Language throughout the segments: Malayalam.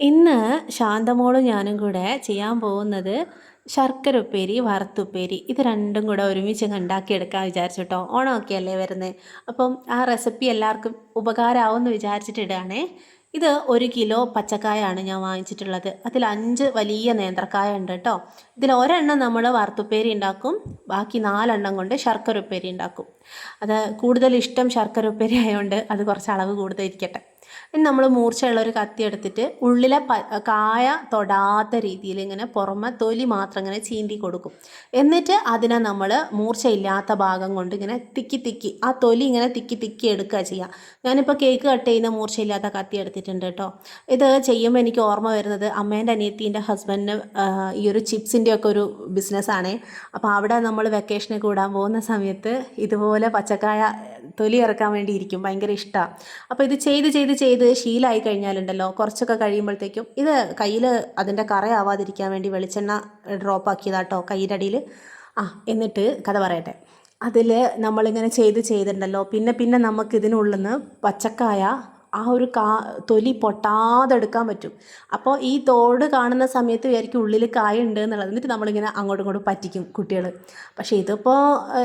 ഇന്ന് ശാന്തമോളും ഞാനും കൂടെ ചെയ്യാൻ പോകുന്നത് ശർക്കര ഉപ്പേരി വറുത്തുപ്പേരി. ഇത് രണ്ടും കൂടെ ഒരുമിച്ച് ഉണ്ടാക്കിയെടുക്കാൻ വിചാരിച്ചു കേട്ടോ. ഓണമൊക്കെ അല്ലേ വരുന്നത് അപ്പം ആ റെസിപ്പി എല്ലാവർക്കും ഉപകാരമാവുമെന്ന് വിചാരിച്ചിട്ടിടാണേ ഇത് ഒരു കിലോ പച്ചക്കായാണ് ഞാൻ വാങ്ങിച്ചിട്ടുള്ളത്. അതിൽ അഞ്ച് വലിയ നേന്ത്രക്കായ ഉണ്ട് കേട്ടോ. ഇതിൽ ഒരെണ്ണം നമ്മൾ വറുത്തുപ്പേരി ഉണ്ടാക്കും. ബാക്കി നാലെണ്ണം കൊണ്ട് ശർക്കര ഉപ്പേരി ഉണ്ടാക്കും. അത് കൂടുതൽ ഇഷ്ടം ശർക്കര ഉപ്പേരി ആയതുകൊണ്ട് അത് കുറച്ച് അളവ് കൂടുതൽ ഇരിക്കട്ടെ. ഇനി നമ്മൾ മൂർച്ചയുള്ള ഒരു കത്തി എടുത്തിട്ട് ഉള്ളിലെ കായ തൊടാത്ത രീതിയിൽ ഇങ്ങനെ പുറമെ തൊലി മാത്രം ഇങ്ങനെ ചീന്തി കൊടുക്കും. എന്നിട്ട് അതിനെ നമ്മൾ മൂർച്ചയില്ലാത്ത ഭാഗം കൊണ്ട് ഇങ്ങനെ തിക്കി തിക്കി ആ തൊലി ഇങ്ങനെ തിക്കി തിക്കി എടുക്കുക ചെയ്യുക ഞാനിപ്പോൾ കേക്ക് കട്ട് ചെയ്യുന്ന മൂർച്ചയില്ലാത്ത കത്തി എടുത്തിട്ടുണ്ട് കേട്ടോ. ഇത് ചെയ്യുമ്പോൾ എനിക്ക് ഓർമ്മ വരുന്നത് അമ്മേന്റെ അനിയത്തീന്റെ ഹസ്ബൻഡിന് ഈ ഒരു ചിപ്സിന്റെ ഒക്കെ ഒരു ബിസിനസ്സാണേ. അപ്പോൾ അവിടെ നമ്മൾ വെക്കേഷന് കൂടാൻ പോകുന്ന സമയത്ത് ഇതുപോലെ പച്ചക്കായ തൊലി ഇറക്കാൻ വേണ്ടി ഇരിക്കും ഭയങ്കര ഇഷ്ടമാണ് അപ്പോൾ ഇത് ചെയ്ത് ചെയ്ത് ചെയ്ത് ശീലമായി കഴിഞ്ഞാലുണ്ടല്ലോ കുറച്ചൊക്കെ കഴിയുമ്പോഴത്തേക്കും ഇത് കയ്യിൽ അതിന്റെ കറയാവാതിരിക്കാൻ വേണ്ടി വെളിച്ചെണ്ണ ഡ്രോപ്പ് ആക്കിയതാട്ടോ കയ്യുടെ അടിയിൽ ആ എന്നിട്ട് കഥ പറയട്ടെ. അതിൽ നമ്മളിങ്ങനെ ചെയ്ത് ചെയ്തിട്ടുണ്ടല്ലോ പിന്നെ പിന്നെ നമുക്കിതിനുള്ളിൽ നിന്ന് പച്ചക്കായ ആ ഒരു കാ തൊലി പൊട്ടാതെ എടുക്കാൻ പറ്റും. അപ്പോൾ ഈ തോട് കാണുന്ന സമയത്ത് വിചാരിക്കും ഉള്ളിൽ കായ ഉണ്ട് എന്നുള്ളത്. എന്നിട്ട് നമ്മളിങ്ങനെ അങ്ങോട്ടും ഇങ്ങോട്ടും പറ്റിക്കും കുട്ടികൾ പക്ഷേ ഇതിപ്പോൾ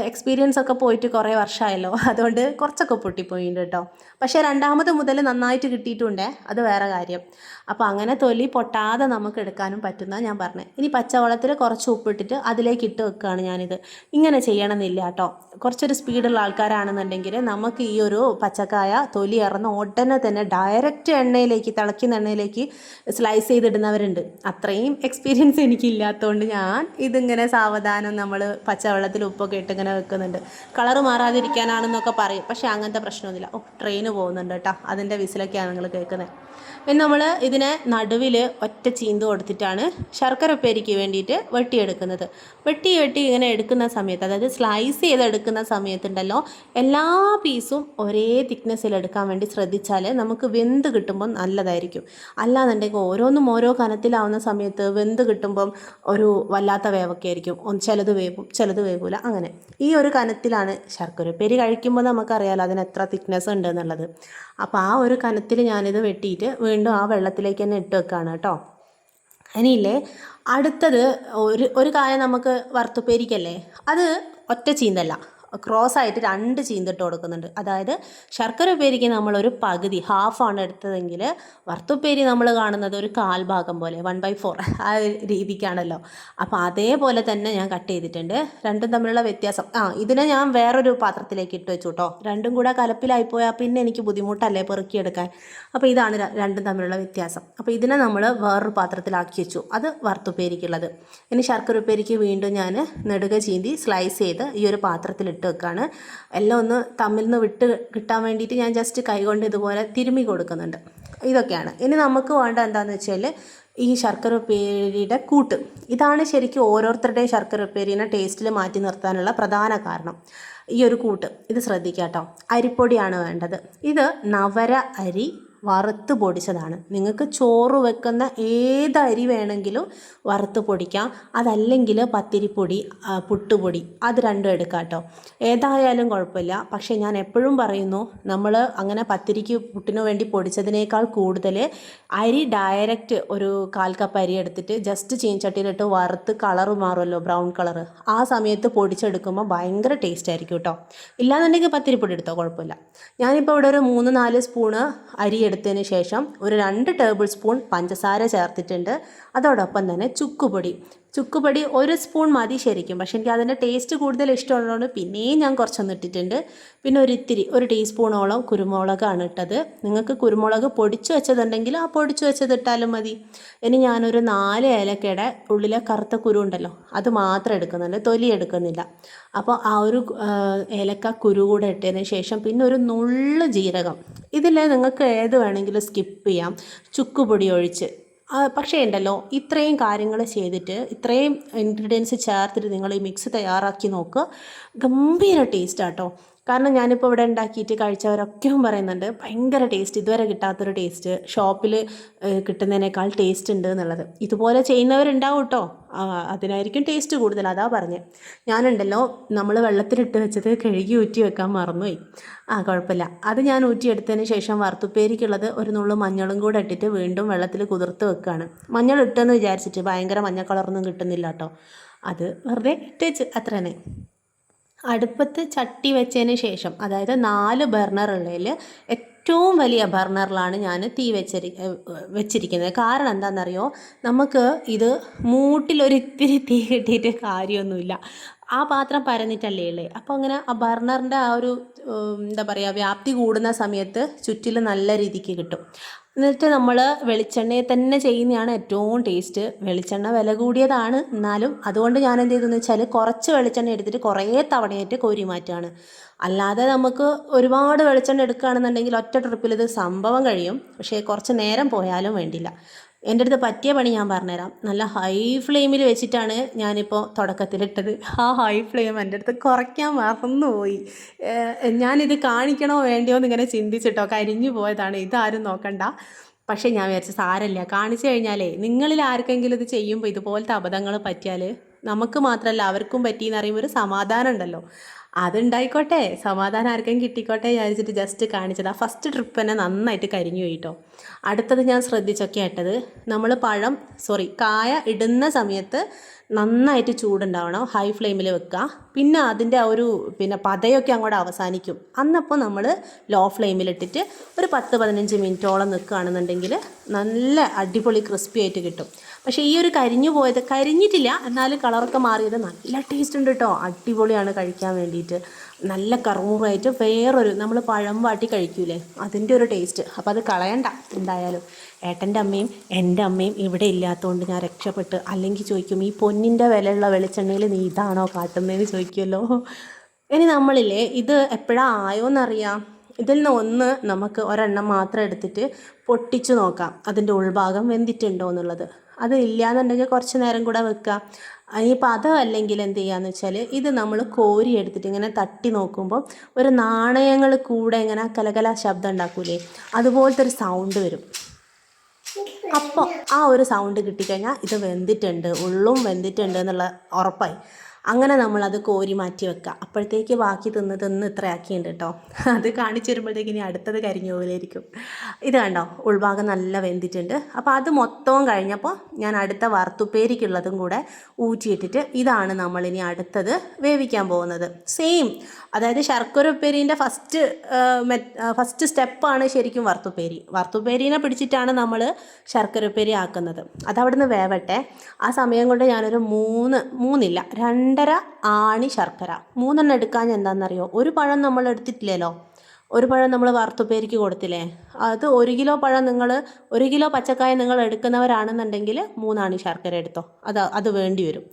എക്സ്പീരിയൻസ് ഒക്കെ പോയിട്ട് കുറേ വർഷമായല്ലോ. അതുകൊണ്ട് കുറച്ചൊക്കെ പൊട്ടിപ്പോയിട്ടുണ്ട് കേട്ടോ. പക്ഷേ രണ്ടാമത് മുതൽ നന്നായിട്ട് കിട്ടിയിട്ടുണ്ടേ അത് വേറെ കാര്യം. അപ്പോൾ അങ്ങനെ തൊലി പൊട്ടാതെ നമുക്ക് എടുക്കാനും പറ്റുന്ന ഞാൻ പറഞ്ഞത് ഇനി പച്ചവെള്ളത്തിൽ കുറച്ച് ഉപ്പിട്ടിട്ട് അതിലേക്ക് ഇട്ട് വെക്കുകയാണ് ഞാനിത്. ഇങ്ങനെ ചെയ്യണമെന്നില്ല കേട്ടോ. കുറച്ചൊരു സ്പീഡുള്ള ആൾക്കാരാണെന്നുണ്ടെങ്കിൽ നമുക്ക് ഈ ഒരു പച്ചക്കായ തൊലി ഇറന്ന് ഉടനെ തന്നെ ഡയറക്റ്റ് എണ്ണയിലേക്ക് തിളയ്ക്കുന്ന എണ്ണയിലേക്ക് സ്ലൈസ് ചെയ്തിടുന്നവരുണ്ട്. അത്രയും എക്സ്പീരിയൻസ് എനിക്കില്ലാത്തതുകൊണ്ട് ഞാൻ ഇതിങ്ങനെ സാവധാനം നമ്മൾ പച്ചവെള്ളത്തിൽ ഉപ്പൊക്കെ ഇട്ട് ഇങ്ങനെ വെക്കുന്നുണ്ട്. കളർ മാറാതിരിക്കാനാണെന്നൊക്കെ പറയും. പക്ഷേ അങ്ങനത്തെ പ്രശ്നമൊന്നുമില്ല. ഓ ട്രെയിന് പോകുന്നുണ്ട് കേട്ടോ. അതിന്റെ വിസിലൊക്കെയാണ് നിങ്ങൾ കേൾക്കുന്നത് പിന്നെ നമ്മൾ ഇതിനെ നടുവിൽ ഒറ്റ ചീന്ത് കൊടുത്തിട്ടാണ് ശർക്കര ഉപ്പേരിക്ക് വേണ്ടിയിട്ട് വെട്ടിയെടുക്കുന്നത്. വെട്ടി വെട്ടി ഇങ്ങനെ എടുക്കുന്ന സമയത്ത് അതായത് സ്ലൈസ് ചെയ്തെടുക്കുന്ന സമയത്തുണ്ടല്ലോ എല്ലാ പീസും ഒരേ തിക്നെസ്സിൽ എടുക്കാൻ വേണ്ടി ശ്രദ്ധിച്ചാൽ നമുക്ക് വെന്ത് കിട്ടുമ്പോൾ നല്ലതായിരിക്കും. അല്ലാന്നുണ്ടെങ്കിൽ ഓരോന്നും ഓരോ കനത്തിലാവുന്ന സമയത്ത് വെന്ത് കിട്ടുമ്പം ഒരു വല്ലാത്ത വേവൊക്കെ ആയിരിക്കും ചിലത് വേവും ചിലത് വേവില്ല അങ്ങനെ. ഈ ഒരു കനത്തിലാണ് ശർക്കര പെരി കഴിക്കുമ്പോൾ നമുക്കറിയാലോ അതിന് എത്ര തിക്നെസ് ഉണ്ട് എന്നുള്ളത്. അപ്പോൾ ആ ഒരു കനത്തിൽ ഞാനിത് വെട്ടിയിട്ട് വീണ്ടും ആ വെള്ളത്തിലേക്ക് തന്നെ ഇട്ട് വെക്കുകയാണ് കേട്ടോ. ഇനിയില്ലേ അടുത്തത് ഒരു ഒരു കായ നമുക്ക് വറുത്തുപ്പേരിക്കല്ലേ? അത് ഒറ്റ ചീന്തല്ല. ക്രോസ് ആയിട്ട് രണ്ട് ചീന്തിട്ട് കൊടുക്കുന്നുണ്ട്. അതായത് ശർക്കര ഉപ്പേരിക്ക് നമ്മളൊരു പകുതി ഹാഫാണ് എടുത്തതെങ്കിൽ വറുത്തുപ്പേരി നമ്മൾ കാണുന്നത് ഒരു കാൽഭാഗം പോലെ വൺ ബൈ ഫോർ ആ രീതിക്കാണല്ലോ. അപ്പോൾ അതേപോലെ തന്നെ ഞാൻ കട്ട് ചെയ്തിട്ടുണ്ട്. രണ്ടും തമ്മിലുള്ള വ്യത്യാസം. ആ ഇതിനെ ഞാൻ വേറൊരു പാത്രത്തിലേക്ക് ഇട്ട് വെച്ചു കേട്ടോ രണ്ടും കൂടെ കലപ്പിലായി പോയാൽ പിന്നെ എനിക്ക് ബുദ്ധിമുട്ടല്ലേ പെറുക്കിയെടുക്കാൻ. അപ്പോൾ ഇതാണ് രണ്ടും തമ്മിലുള്ള വ്യത്യാസം. അപ്പോൾ ഇതിനെ നമ്മൾ വേറൊരു പാത്രത്തിലാക്കി വെച്ചു. അത് വറുത്തുപ്പേരിക്കുള്ളത്. ഇനി ശർക്കര ഉപ്പേരിക്ക് വീണ്ടും ഞാൻ നെടുക ചീന്തി സ്ലൈസ് ചെയ്ത് ഈ ഒരു പാത്രത്തിൽ വെക്കുകയാണ് എല്ലാം ഒന്ന് തമ്മിൽ നിന്ന് വിട്ട് കിട്ടാൻ വേണ്ടിയിട്ട് ഞാൻ ജസ്റ്റ് കൈകൊണ്ട് ഇതുപോലെ തിരുമ്മി കൊടുക്കുന്നുണ്ട്. ഇതൊക്കെയാണ്. ഇനി നമുക്ക് വേണ്ട എന്താണെന്ന് വെച്ചാൽ ഈ ശർക്കര ഉപ്പേരിയുടെ കൂട്ട്. ഇതാണ് ശരിക്കും ഓരോരുത്തരുടെയും ശർക്കര ഉപ്പേരിനെ ടേസ്റ്റിൽ മാറ്റി നിർത്താനുള്ള പ്രധാന കാരണം. ഈ ഒരു കൂട്ട്. ഇത് ശ്രദ്ധിക്കാം കേട്ടോ അരിപ്പൊടിയാണ് വേണ്ടത്. ഇത് നവര അരി വറുത്ത് പൊടിച്ചതാണ്. നിങ്ങൾക്ക് ചോറ് വെക്കുന്ന ഏത് അരി വേണമെങ്കിലും വറുത്ത് പൊടിക്കാം. അതല്ലെങ്കിൽ പത്തിരിപ്പൊടി പുട്ടുപൊടി അത് രണ്ടും എടുക്കാം കേട്ടോ. ഏതായാലും കുഴപ്പമില്ല. പക്ഷേ ഞാൻ എപ്പോഴും പറയുന്നു നമ്മൾ അങ്ങനെ പത്തിരിക്ക് പുട്ടിനു വേണ്ടി പൊടിച്ചതിനേക്കാൾ കൂടുതൽ അരി ഡയറക്റ്റ് ഒരു കാൽ കപ്പ് അരി എടുത്തിട്ട് ജസ്റ്റ് ചീൻചട്ടിയിലിട്ട് വറുത്ത് കളറ് മാറുമല്ലോ ബ്രൗൺ കളർ ആ സമയത്ത് പൊടിച്ചെടുക്കുമ്പോൾ ഭയങ്കര ടേസ്റ്റ് ആയിരിക്കും കേട്ടോ. ഇല്ലാന്നുണ്ടെങ്കിൽ പത്തിരിപ്പൊടി എടുത്തോ കുഴപ്പമില്ല. ഞാനിപ്പോൾ ഇവിടെ ഒരു മൂന്ന് നാല് സ്പൂണ് അരി എടുത്തതിന് ശേഷം ഒരു രണ്ട് ടേബിൾ സ്പൂൺ പഞ്ചസാര ചേർത്തിട്ടുണ്ട്. അതോടൊപ്പം തന്നെ ചുക്കുപൊടി. ചുക്കുപൊടി ഒരു സ്പൂൺ മതി ശരിക്കും. പക്ഷെ എനിക്ക് അതിന്റെ ടേസ്റ്റ് കൂടുതൽ ഇഷ്ടമുള്ളതുകൊണ്ട് പിന്നെയും ഞാൻ കുറച്ചൊന്ന് ഇട്ടിട്ടുണ്ട്. പിന്നെ ഒരു ഇത്തിരി ഒരു ടീസ്പൂണോളം കുരുമുളകാണ് ഇട്ടത്. നിങ്ങൾക്ക് കുരുമുളക് പൊടിച്ചു വെച്ചതുണ്ടെങ്കിൽ ആ പൊടിച്ചു വെച്ചത് ഇട്ടാലും മതി. ഇനി ഞാനൊരു നാല് ഏലക്കയുടെ ഉള്ളിലെ കറുത്ത കുരു ഉണ്ടല്ലോ അത് മാത്രം എടുക്കുന്നുണ്ട്. തൊലി എടുക്കുന്നില്ല. അപ്പോൾ ആ ഒരു ഏലക്ക കുരു കൂടെ ഇട്ടതിന് ശേഷം പിന്നെ ഒരു നുള്ളു ജീരകം. ഇതിൽ നിങ്ങൾക്ക് ഏത് വേണമെങ്കിലും സ്കിപ്പ് ചെയ്യാം. ചുക്കുപൊടി ഒഴിച്ച് പക്ഷേ ഉണ്ടല്ലോ ഇത്രയും കാര്യങ്ങൾ ചെയ്തിട്ട് ഇത്രയും ഇൻഗ്രീഡിയൻസ് ചേർത്തിട്ട് നിങ്ങൾ ഈ മിക്സ് തയ്യാറാക്കി നോക്കുക ഗംഭീര ടേസ്റ്റ് ആട്ടോ. കാരണം ഞാനിപ്പോൾ ഇവിടെ ഉണ്ടാക്കിയിട്ട് കഴിച്ചവരൊക്കെയും പറയുന്നുണ്ട് ഭയങ്കര ടേസ്റ്റ് ഇതുവരെ കിട്ടാത്തൊരു ടേസ്റ്റ് ഷോപ്പിൽ കിട്ടുന്നതിനേക്കാൾ ടേസ്റ്റ് ഉണ്ട് എന്നുള്ളത്. ഇതുപോലെ ചെയ്യുന്നവരുണ്ടാവും കേട്ടോ അതിനായിരിക്കും ടേസ്റ്റ് കൂടുതൽ അതാ പറഞ്ഞത് ഞാനുണ്ടല്ലോ നമ്മൾ വെള്ളത്തിലിട്ട് വെച്ചത് കഴുകി ഊറ്റി വെക്കാൻ മറന്നുപോയി. ആ കുഴപ്പമില്ല. അത് ഞാൻ ഊറ്റിയെടുത്തതിന് ശേഷം വറുത്തുപ്പേരിക്കുള്ളത് ഒരു നുള്ളു മഞ്ഞളും കൂടെ ഇട്ടിട്ട് വീണ്ടും വെള്ളത്തിൽ കുതിർത്ത് വെക്കുകയാണ് മഞ്ഞൾ ഇട്ടെന്ന് വിചാരിച്ചിട്ട് ഭയങ്കര മഞ്ഞ കളറൊന്നും കിട്ടുന്നില്ല കേട്ടോ അത് വെറുതെ ഇട്ടേച്ച് അത്ര തന്നെ അടുപ്പത്ത് ചട്ടി വെച്ചതിന് ശേഷം അതായത് നാല് ബർണർ ഉള്ളതിൽ ഏറ്റവും വലിയ ബർണറിലാണ് ഞാൻ തീ വെച്ചിരി വെച്ചിരിക്കുന്നത്. കാരണം എന്താണെന്നറിയോ? നമുക്ക് ഇത് മൂട്ടിലൊരിത്തിരി തീ കിട്ടിയിട്ട് കാര്യമൊന്നുമില്ല. ആ പാത്രം പരന്നിട്ടല്ലേ ഉള്ളേ. അപ്പോൾ അങ്ങനെ ആ ബർണറിന്റെ ആ ഒരു എന്താ പറയുക വ്യാപ്തി കൂടുന്ന സമയത്ത് ചുറ്റിൽ നല്ല രീതിക്ക് കിട്ടും. എന്നിട്ട് നമ്മൾ വെളിച്ചെണ്ണയിൽ തന്നെ ചെയ്യുന്നതാണ് ഏറ്റവും ടേസ്റ്റ്. വെളിച്ചെണ്ണ വില കൂടിയതാണ് എന്നാലും അതുകൊണ്ട് ഞാൻ എന്ത് ചെയ്തെന്ന് വെച്ചാൽ കുറച്ച് വെളിച്ചെണ്ണ എടുത്തിട്ട് കുറേ തവണയായിട്ട് കോരി മാറ്റുകയാണ്. അല്ലാതെ നമുക്ക് ഒരുപാട് വെളിച്ചെണ്ണ എടുക്കുകയാണെന്നുണ്ടെങ്കിൽ ഒറ്റ ട്രിപ്പിൽ ഇത് സംഭവം കഴിയും. പക്ഷേ കുറച്ച് നേരം പോയാലും വേണ്ടില്ല. എന്റെ അടുത്ത് പറ്റിയ പണി ഞാൻ പറഞ്ഞുതരാം. നല്ല ഹൈ ഫ്ലെയിമിൽ വെച്ചിട്ടാണ് ഞാനിപ്പോൾ തുടക്കത്തിലിട്ടത്. ആ ഹൈ ഫ്ലെയിം എന്റെ അടുത്ത് കുറയ്ക്കാൻ മറന്നുപോയി ഞാനിത് കാണിക്കണോ വേണ്ടിയോ എന്ന് ഇങ്ങനെ ചിന്തിച്ചിട്ടോ കരിഞ്ഞു പോയതാണ്. ഇതാരും നോക്കണ്ട. പക്ഷേ ഞാൻ വിചാരിച്ചു സാരല്ല കാണിച്ചു കഴിഞ്ഞാലേ നിങ്ങളിൽ ആർക്കെങ്കിലും ഇത് ചെയ്യുമ്പോൾ ഇതുപോലത്തെ അബദ്ധങ്ങൾ പറ്റിയാൽ നമുക്ക് മാത്രമല്ല അവർക്കും പറ്റിയെന്ന് അറിയുമ്പോൾ ഒരു സമാധാനം ഉണ്ടല്ലോ. അതുണ്ടായിക്കോട്ടെ. സമാധാനം ആർക്കെങ്കിലും കിട്ടിക്കോട്ടെ വിചാരിച്ചിട്ട് ജസ്റ്റ് കാണിച്ചത്. ആ ഫസ്റ്റ് ട്രിപ്പ് തന്നെ നന്നായിട്ട് കരിഞ്ഞു പോയിട്ടോ അടുത്തത് ഞാൻ ശ്രദ്ധിച്ചൊക്കെ ആയിട്ടത് നമ്മൾ പഴം സോറി കായ ഇടുന്ന സമയത്ത് നന്നായിട്ട് ചൂടുണ്ടാവണം ഹൈ ഫ്ലെയിമിൽ വെക്കുക പിന്നെ അതിന്റെ ആ ഒരു പിന്നെ പതയൊക്കെ അങ്ങോട്ട് അവസാനിക്കും. അന്നപ്പോൾ നമ്മൾ ലോ ഫ്ലെയിമിലിട്ടിട്ട് ഒരു പത്ത് പതിനഞ്ച് മിനിറ്റോളം നിൽക്കുകയാണെന്നുണ്ടെങ്കിൽ നല്ല അടിപൊളി ക്രിസ്പി ആയിട്ട് കിട്ടും. പക്ഷേ ഈ ഒരു കരിഞ്ഞു പോയത് കരിഞ്ഞിട്ടില്ല എന്നാലും കളറൊക്കെ മാറിയത് നല്ല ടേസ്റ്റ് ഉണ്ട് കേട്ടോ അടിപൊളിയാണ് കഴിക്കാൻ വേണ്ടിയിട്ട്. നല്ല കറുമുറായിട്ട് വേറൊരു നമ്മൾ പഴം വാട്ടി കഴിക്കൂലേ? അതിന്റെ ഒരു ടേസ്റ്റ്. അപ്പോൾ അത് കളയണ്ട എന്തായാലും. ഏട്ടന്റെ അമ്മയും എന്റെ അമ്മയും ഇവിടെ ഇല്ലാത്തതുകൊണ്ട് ഞാൻ രക്ഷപ്പെട്ട് അല്ലെങ്കിൽ ചോദിക്കും ഈ പൊന്നിന്റെ വിലയുള്ള വെളിച്ചെണ്ണയിൽ നീ ഇതാണോ കാട്ടുന്നതെന്ന് ചോദിക്കുമല്ലോ ഇനി നമ്മളില്ലേ ഇത് എപ്പോഴാണ് ആയോന്നറിയാം. ഇതിൽ നിന്ന് ഒന്ന് നമുക്ക് ഒരെണ്ണം മാത്രം എടുത്തിട്ട് പൊട്ടിച്ചു നോക്കാം. അതിന്റെ ഉൾഭാഗം വെന്തിട്ടുണ്ടോ എന്നുള്ളത്. അത് ഇല്ലയെന്നുണ്ടെങ്കിൽ കുറച്ച് നേരം കൂടെ വെക്കുക. ഇനിയിപ്പോൾ അത് അല്ലെങ്കിൽ എന്ത് ചെയ്യാന്ന് വെച്ചാൽ ഇത് നമ്മൾ കോരി എടുത്തിട്ട് ഇങ്ങനെ തട്ടി നോക്കുമ്പോൾ ഒരു നാണയങ്ങൾ കൂടെ ഇങ്ങനെ കലകല ശബ്ദം ഉണ്ടാക്കൂലേ? അതുപോലത്തെ ഒരു സൗണ്ട് വരും. അപ്പോൾ ആ ഒരു സൗണ്ട് കിട്ടിക്കഴിഞ്ഞാൽ ഇത് വെന്തിട്ടുണ്ട് ഉള്ളും വെന്തിട്ടുണ്ട് എന്നുള്ള ഉറപ്പായി. അങ്ങനെ നമ്മളത് കോരി മാറ്റി വെക്കുക. അപ്പോഴത്തേക്ക് ബാക്കി തിന്ന് തിന്ന് ഇത്ര കേട്ടോ അത് കാണിച്ചു വരുമ്പോഴത്തേക്ക് ഇനി അടുത്തത് കരിഞ്ഞ പോലെ ഇരിക്കും ഇത് കണ്ടോ? ഉൾഭാഗം നല്ല വെന്തിട്ടുണ്ട്. അപ്പോൾ അത് മൊത്തവും കഴിഞ്ഞപ്പോൾ ഞാൻ അടുത്ത വറുത്തുപ്പേരിക്കുള്ളതും കൂടെ ഊറ്റിയിട്ടിട്ട് ഇതാണ് നമ്മളിനി അടുത്തത് വേവിക്കാൻ പോകുന്നത്. സെയിം അതായത് ശർക്കര ഉപ്പേരീന്റെ ഫസ്റ്റ് ഫസ്റ്റ് സ്റ്റെപ്പാണ് ശരിക്കും വറുത്തുപ്പേരി. വറുത്തുപ്പേരീനെ പിടിച്ചിട്ടാണ് നമ്മൾ ശർക്കര ഉപ്പേരി ആക്കുന്നത്. അതവിടുന്ന് വേവട്ടെ. ആ സമയം കൊണ്ട് ഞാനൊരു മൂന്ന് മൂന്നില്ല രണ്ടര ആണി ശർക്കര. മൂന്നെണ്ണം എടുക്കാൻ എന്താണെന്നറിയോ ഒരു പഴം നമ്മൾ എടുത്തിട്ടില്ലല്ലോ? ഒരു പഴം നമ്മൾ വറുത്തുപ്പേരിക്ക് കൊടുത്തില്ലേ? അത് ഒരു കിലോ പഴം നിങ്ങൾ ഒരു കിലോ പച്ചക്കായ നിങ്ങൾ എടുക്കുന്നവരാണെന്നുണ്ടെങ്കിൽ മൂന്നാണി ശർക്കര എടുത്തോ. അത് അത് വേണ്ടി വരും.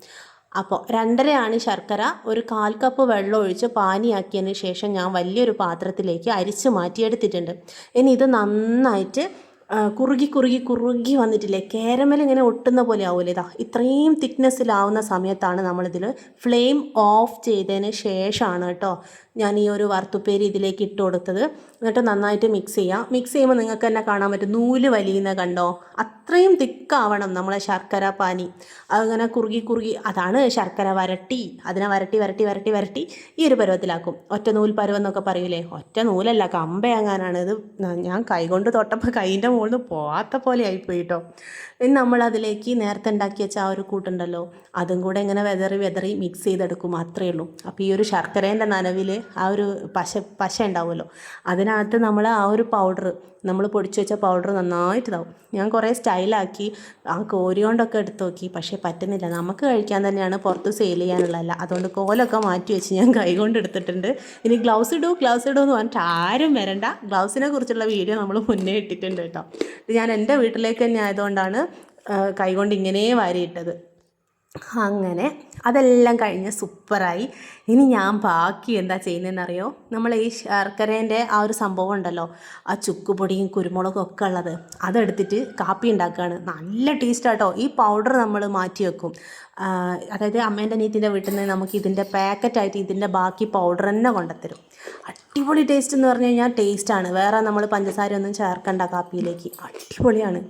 അപ്പോൾ രണ്ടര ആണി ശർക്കര ഒരു കാൽ കപ്പ് വെള്ളം ഒഴിച്ച് പാനിയാക്കിയതിന് ശേഷം ഞാൻ വലിയൊരു പാത്രത്തിലേക്ക് അരിച്ച് മാറ്റിയെടുത്തിട്ടുണ്ട്. ഇനി ഇത് നന്നായിട്ട് കുറുകി കുറുകി കുറുകി വന്നിട്ടില്ലേ? കാരമൽ ഇങ്ങനെ ഒട്ടുന്ന പോലെ ആവില്ലേ ഇതാ ഇത്രയും തിക്നെസ്സിലാവുന്ന സമയത്താണ് നമ്മളിതിൽ ഫ്ലെയിം ഓഫ് ചെയ്തതിന് ശേഷമാണ് കേട്ടോ ഞാൻ ഈ ഒരു വറുത്തുപ്പേരി ഇതിലേക്ക് ഇട്ട് കൊടുത്തത്. എന്നിട്ട് നന്നായിട്ട് മിക്സ് ചെയ്യാം. മിക്സ് ചെയ്യുമ്പോൾ നിങ്ങൾക്ക് തന്നെ കാണാൻ പറ്റും. നൂൽ വലിയുന്ന കണ്ടോ? അത്രയും തിക്കാവണം നമ്മളെ ശർക്കര പാനി. അങ്ങനെ കുറുകി കുറുകി അതാണ് ശർക്കര വരട്ടി. അതിനെ വരട്ടി വരട്ടി വരട്ടി വരട്ടി ഈ ഒരു പരുവത്തിലാക്കും. ഒറ്റ നൂൽ പരുവം എന്നൊക്കെ പറയൂലേ? ഒറ്റ നൂലല്ല കമ്പയങ്ങാനാണ്. ഇത് ഞാൻ കൈകൊണ്ട് തൊട്ടപ്പോൾ കൈന്റെ നിന്ന് പോവാത്ത പോലെ ആയിപ്പോയി കേട്ടോ ഇനി നമ്മൾ അതിലേക്ക് നേരത്തെ ഉണ്ടാക്കി വെച്ച ആ ഒരു കൂട്ടുണ്ടല്ലോ. അതും കൂടെ ഇങ്ങനെ വെതറി വെതറി മിക്സ് ചെയ്തെടുക്കും മാത്രമേ ഉള്ളൂ. അപ്പോൾ ഈ ഒരു ശർക്കരേന്റെ നനവിൽ ആ ഒരു പശ പശ ഉണ്ടാവുമല്ലോ. അതിനകത്ത് നമ്മൾ ആ ഒരു പൗഡർ നമ്മൾ പൊടിച്ചു വെച്ച പൗഡർ നന്നായിട്ടിതാവും ഞാൻ കുറേ സ്റ്റൈലാക്കി ആ കോരിയോണ്ടൊക്കെ എടുത്ത് നോക്കി. പക്ഷേ പറ്റുന്നില്ല. നമുക്ക് കഴിക്കാൻ തന്നെയാണ് പുറത്ത് സെയിൽ ചെയ്യാനുള്ളതല്ല. അതുകൊണ്ട് കോലൊക്കെ മാറ്റി വെച്ച് ഞാൻ കൈ കൊണ്ട് എടുത്തിട്ടുണ്ട്. ഇനി ഗ്ലൗസ് ഇടൂ ഗ്ലൗസ് ഇടൂ എന്ന് പറഞ്ഞിട്ട് ആരും വരണ്ട. ഗ്ലൗസിനെ കുറിച്ചുള്ള വീഡിയോ നമ്മൾ മുന്നേ ഇട്ടിട്ടുണ്ട് കേട്ടോ. ഇത് ഞാൻ എന്റെ വീട്ടിലേക്ക് തന്നെ ആയതുകൊണ്ടാണ് കൈകൊണ്ട് ഇങ്ങനെ വാരിയിട്ടത്. അങ്ങനെ അതെല്ലാം കഴിഞ്ഞ് സൂപ്പറായി. ഇനി ഞാൻ ബാക്കി എന്താ ചെയ്യുന്നതെന്നറിയോ? നമ്മൾ ഈ ശർക്കരേന്റെ ആ ഒരു സംഭവം ഉണ്ടല്ലോ. ആ ചുക്കുപൊടിയും കുരുമുളകും ഒക്കെ ഉള്ളത്. അതെടുത്തിട്ട് കാപ്പി ഉണ്ടാക്കുകയാണ്. നല്ല ടേസ്റ്റാട്ടോ ഈ പൗഡർ നമ്മൾ മാറ്റി വെക്കും. അതായത് അമ്മേന്റെ നീത്തിന്റെ വീട്ടിൽ നിന്ന് നമുക്ക് ഇതിന്റെ പാക്കറ്റായിട്ട് ഇതിന്റെ ബാക്കി പൗഡർ തന്നെ കൊണ്ടുത്തരും. അടിപൊളി ടേസ്റ്റ് എന്ന് പറഞ്ഞു കഴിഞ്ഞാൽ ടേസ്റ്റാണ് വേറെ നമ്മൾ പഞ്ചസാര ഒന്നും ചേർക്കണ്ട കാപ്പിയിലേക്ക്. അടിപൊളിയാണ്.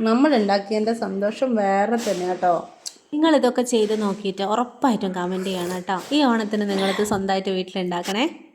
നമ്മൾ ഉണ്ടാക്കിയതിന്റെ സന്തോഷം വേറെ തന്നെ കേട്ടോ. നിങ്ങൾ ഇതൊക്കെ ചെയ്ത് നോക്കിയിട്ട് ഉറപ്പായിട്ടും കമന്റ് ചെയ്യണം കേട്ടോ. ഈ ഓണത്തിന് നിങ്ങളിത് സ്വന്തമായിട്ട് വീട്ടിലുണ്ടാക്കണേ.